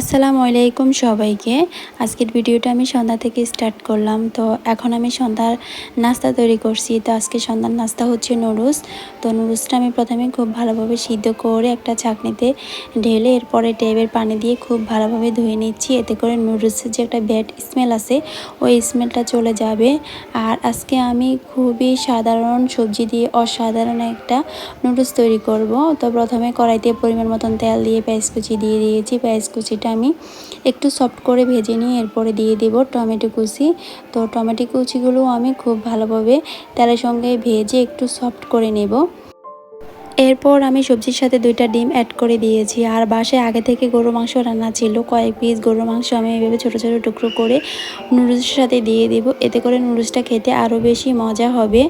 আসসালামু আলাইকুম সবাইকে। আজকের ভিডিওটা আমি সন্ধ্যা থেকে স্টার্ট করলাম। তো এখন আমি সন্ধ্যার নাস্তা তৈরি করছি। তো আজকে সন্ধ্যার নাস্তা হচ্ছে নুডলস। তো নুডলসটা আমি প্রথমে খুব ভালোভাবে সিদ্ধ করে একটা চাকনিতে ঢেলে এরপরে টেবের পানি দিয়ে খুব ভালোভাবে ধুয়ে নিচ্ছি। এতে করে নুডলসের যে একটা ব্যাড স্মেল আছে, ওই স্মেলটা চলে যাবে। আর আজকে আমি খুবই সাধারণ সবজি দিয়ে অসাধারণ একটা নুডলস তৈরি করব। তো প্রথমে কড়াইতে পরিমাণ মতন তেল দিয়ে পেঁয়াজ কুচি দিয়ে দিয়েছি। পেঁয়াজ কুচিটা আমি একটু সফট করে ভেজে নিয়ে এরপরে দিয়ে দেব টমেটো কুচি। তো টমেটো কুচিগুলো আমি খুব ভালোভাবে তেলের সঙ্গে ভেজে একটু সফট করে নেব। এরপর আমি সবজির সাথে দুইটা ডিম অ্যাড করে দিয়েছি। আর বাসায় আগে থেকে গরু মাংস রান্না ছিল, কয়েক পিস গরু মাংস আমি এভাবে ছোটো ছোটো টুকরো করে নুডলসের সাথে দিয়ে দেবো। এতে করে নুডলসটা খেতে আরও বেশি মজা হবে।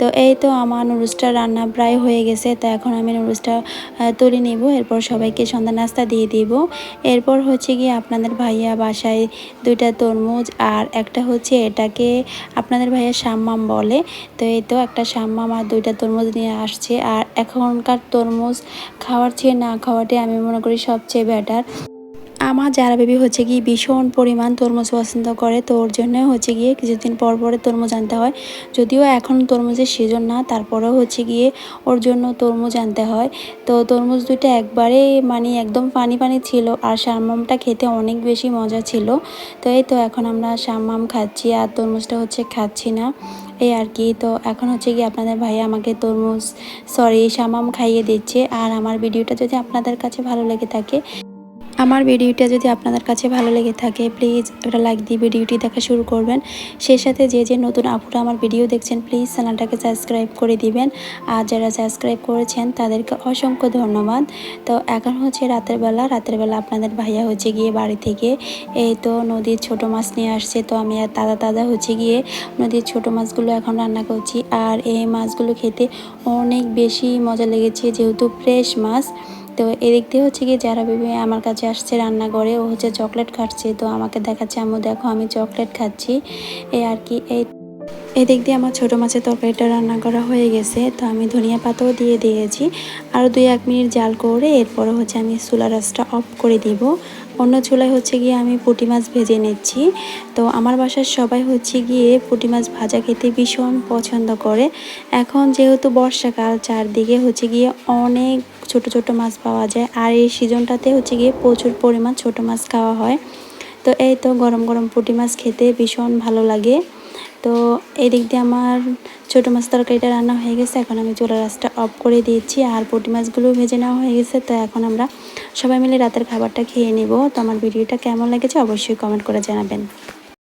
তো এই তো আমার নুডলসটা রান্না প্রায় হয়ে গেছে। তো এখন আমি নুডলসটা তুলে নেব। এরপর সবাইকে সন্ধ্যা নাস্তা দিয়ে দিব। এরপর হচ্ছে গিয়ে আপনাদের ভাইয়া বাসায় দুইটা তরমুজ আর একটা হচ্ছে এটাকে আপনাদের ভাইয়া সাম্মাম বলে। তো এই তো একটা সাম্মাম আর দুইটা তরমুজ নিয়ে আসছে। আর এখন এখনকার তরমুজ খাওয়ার চেয়ে না খাওয়াটাই আমি মনে করি সবচেয়ে বেটার আমার যারা বেবি হচ্ছে গিয়ে ভীষণ পরিমাণ তরমুজ পছন্দ করে, তো ওর জন্য হচ্ছে গিয়ে কিছুদিন পর পরে তরমুজ আনতে হয়। যদিও এখন তরমুজের সিজন না, তারপরেও হচ্ছে গিয়ে ওর জন্য তরমুজ আনতে হয়। তো তরমুজ দুইটা একবারে মানে একদম পানি পানি ছিল, আর শামামটা খেতে অনেক বেশি মজা ছিল। তো এই তো এখন আমরা শামাম খাচ্ছি, আর তরমুজটা হচ্ছে খাচ্ছি না। এই আর কি, তো এখন হচ্ছে কি আপনাদের ভাই আমাকে তরমুজ সরি শামাম খাইয়ে দিচ্ছে। আর আমার ভিডিওটা যদি আপনাদের কাছে ভালো লেগে থাকে আমার ভিডিওটা যদি আপনাদের কাছে ভালো লেগে থাকে প্লিজ একটা লাইক দিয়ে ভিডিওটি দেখা শুরু করবেন। সেই সাথে যে যে নতুন আপুরা আমার ভিডিও দেখছেন প্লিজ চ্যানেলটাকে সাবস্ক্রাইব করে দিবেন। আর যারা সাবস্ক্রাইব করেছেন, তাদেরকে অসংখ্য ধন্যবাদ। তো এখন হচ্ছে রাতের বেলা রাতের বেলা আপনাদের ভাইয়া হচ্ছে গিয়ে বাড়ি থেকে এই তো নদীর ছোট মাছ নিয়ে আসছে। তো আমি আর তাজা তাজা হচ্ছে গিয়ে নদীর ছোট মাছগুলো এখন রান্না করছি। আর এই মাছগুলো খেতে অনেক বেশি মজা লেগেছে, যেহেতু ফ্রেশ মাছ। তো এদিক দিয়ে হচ্ছে কি যারা বেবি আমার কাছে আসছে রান্নাঘরে, ও হচ্ছে চকলেট খাচ্ছে। তো আমাকে দেখাচ্ছে, আম্মু দেখো, আমি চকলেট খাচ্ছি। এই আর কি, এই এদিক দিয়ে আমার ছোটো মাছের তরকারিটা রান্না করা হয়ে গেছে। তো আমি ধনিয়া পাতাও দিয়ে দিয়েছি। আরও দুই এক মিনিট জাল করে এরপরে হচ্ছে আমি চুলা রাসটা অফ করে দিব। অন্য চুলায় হচ্ছে গিয়ে আমি পুঁটি মাছ ভেজে নিচ্ছি। তো আমার বাসার সবাই হচ্ছে গিয়ে পুঁটি মাছ ভাজা খেতে ভীষণ পছন্দ করে। এখন যেহেতু বর্ষাকাল, চারদিকে হচ্ছে গিয়ে অনেক ছোট ছোট মাছ পাওয়া যায়। আর এই সিজনটাতে হচ্ছে গিয়ে প্রচুর পরিমাণ ছোট মাছ খাওয়া হয়। তো এই তো গরম গরম পুঁটি মাছ খেতে ভীষণ ভালো লাগে। তো এই দিক দিয়ে আমার ছোটো মাছ তরকারিটা রান্না হয়ে গেছে। এখন আমি চুলা রাসটা অফ করে দিয়েছি আর পুঁটি মাছগুলো ভেজে নেওয়া হয়ে গেছে। তো এখন আমরা সবাই মিলে রাতের খাবারটা খেয়ে নেব। তো আমার ভিডিওটা কেমন লেগেছে অবশ্যই কমেন্ট করে জানাবেন।